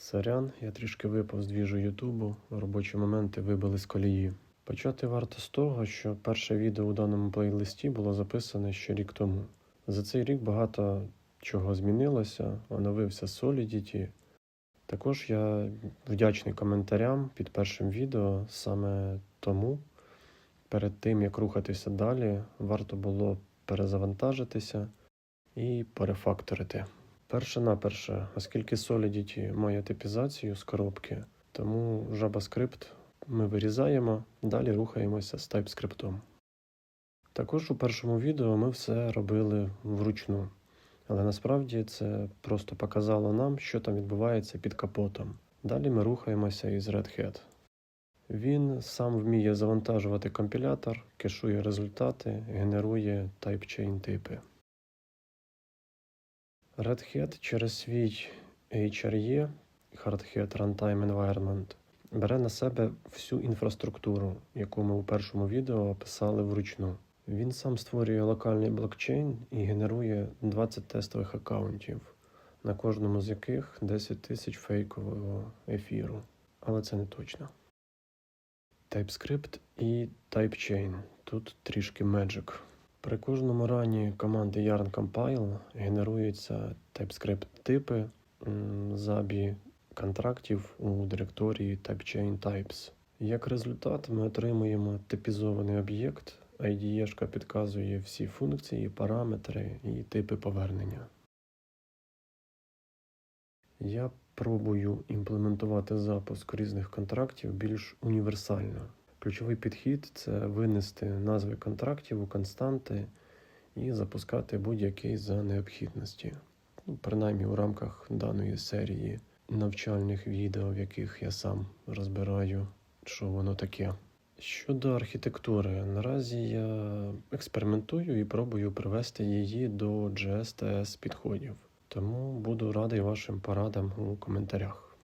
Сорян, я трішки випав з двіжу Ютубу, робочі моменти вибили з колії. Почати варто з того, що перше відео у даному плейлисті було записане ще рік тому. За цей рік багато чого змінилося, оновився Solidity. Також я вдячний коментарям під першим відео, саме тому перед тим як рухатися далі, варто було перезавантажитися і перефакторити. Перше наперше, оскільки Solidity має типізацію з коробки, тому JavaScript ми вирізаємо, далі рухаємося з TypeScript. Також у першому відео ми все робили вручну, але насправді це просто показало нам, що там відбувається під капотом. Далі ми рухаємося із Red Hat. Він сам вміє завантажувати компілятор, кешує результати, генерує typechain типи. Red Hat через свій HRE Hard Hat Runtime Environment бере на себе всю інфраструктуру, яку ми у першому відео описали вручну. Він сам створює локальний блокчейн і генерує 20 тестових аккаунтів, на кожному з яких 10 тисяч фейкового ефіру. Але це не точно. TypeScript і TypeChain. Тут трішки Magic. При кожному рані команди yarn compile генеруються TypeScript типи забі контрактів у директорії TypeChain Types. Як результат, ми отримуємо типізований об'єкт. IDE підказує всі функції, параметри і типи повернення. Я пробую імплементувати запуск різних контрактів більш універсально. Ключовий підхід це винести назви контрактів у константи і запускати будь-який за необхідності. Ну, принаймні у рамках даної серії навчальних відео, в яких я сам розбираю, що воно таке. Щодо архітектури, наразі я експериментую і пробую привести її до JSTS підходів, тому буду радий вашим порадам у коментарях.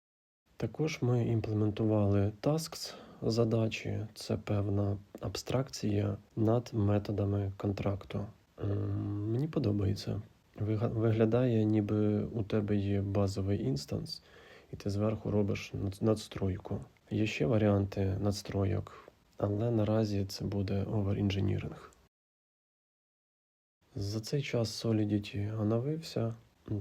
Також ми імплементували Tasks задачі, це певна абстракція над методами контракту. Ем, Мені подобається. Виглядає, ніби у тебе є базовий інстанс, і ти зверху робиш надстройку. Є ще варіанти надстройок, але наразі це буде оверінженіринг. За цей час Solidity оновився.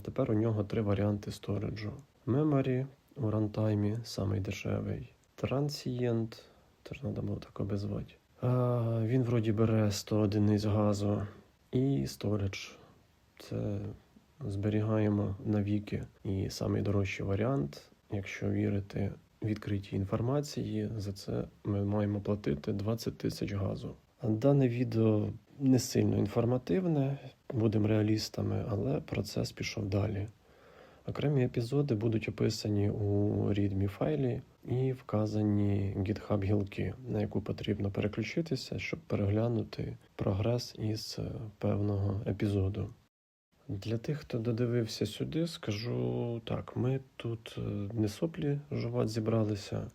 Тепер у нього три варіанти сториджу. Memory у рантаймі самий дешевий. Transient, теж треба було так обізвати. А, він вроді бере 100 одиниць газу. І storage. Це зберігаємо навіки. І самий дорожчий варіант, якщо вірити відкритій інформації, за це ми маємо платити 20 тисяч газу. Дане відео не сильно інформативне, будемо реалістами, але процес пішов далі. Окремі епізоди будуть описані у readme файлі і вказані GitHub гілки, на яку потрібно переключитися, щоб переглянути прогрес із е, певного епізоду. Для тих, хто додивився сюди, скажу так: ми тут е, не соплі жувати зібралися.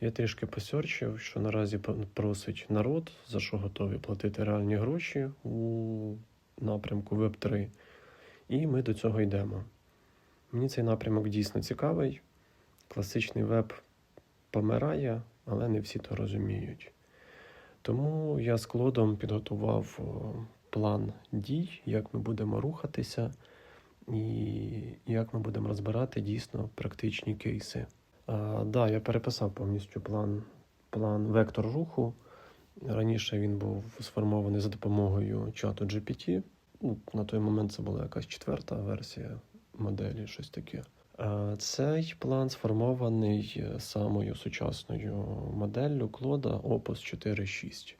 Я трішки посерчив, що наразі просить народ, за що готові платити реальні гроші у напрямку Web3. І ми до цього йдемо. Мені цей напрямок дійсно цікавий. Класичний веб помирає, але не всі то розуміють. Тому я з Клодом підготував план дій, як ми будемо рухатися, і як ми будемо розбирати дійсно практичні кейси. А, да, я переписав повністю план, план вектор руху. Раніше він був сформований за допомогою чату GPT. Ну, на той момент це була якась четверта версія моделі, щось таке. А Цей план сформований е, самою сучасною моделлю Клода Opus 4.6.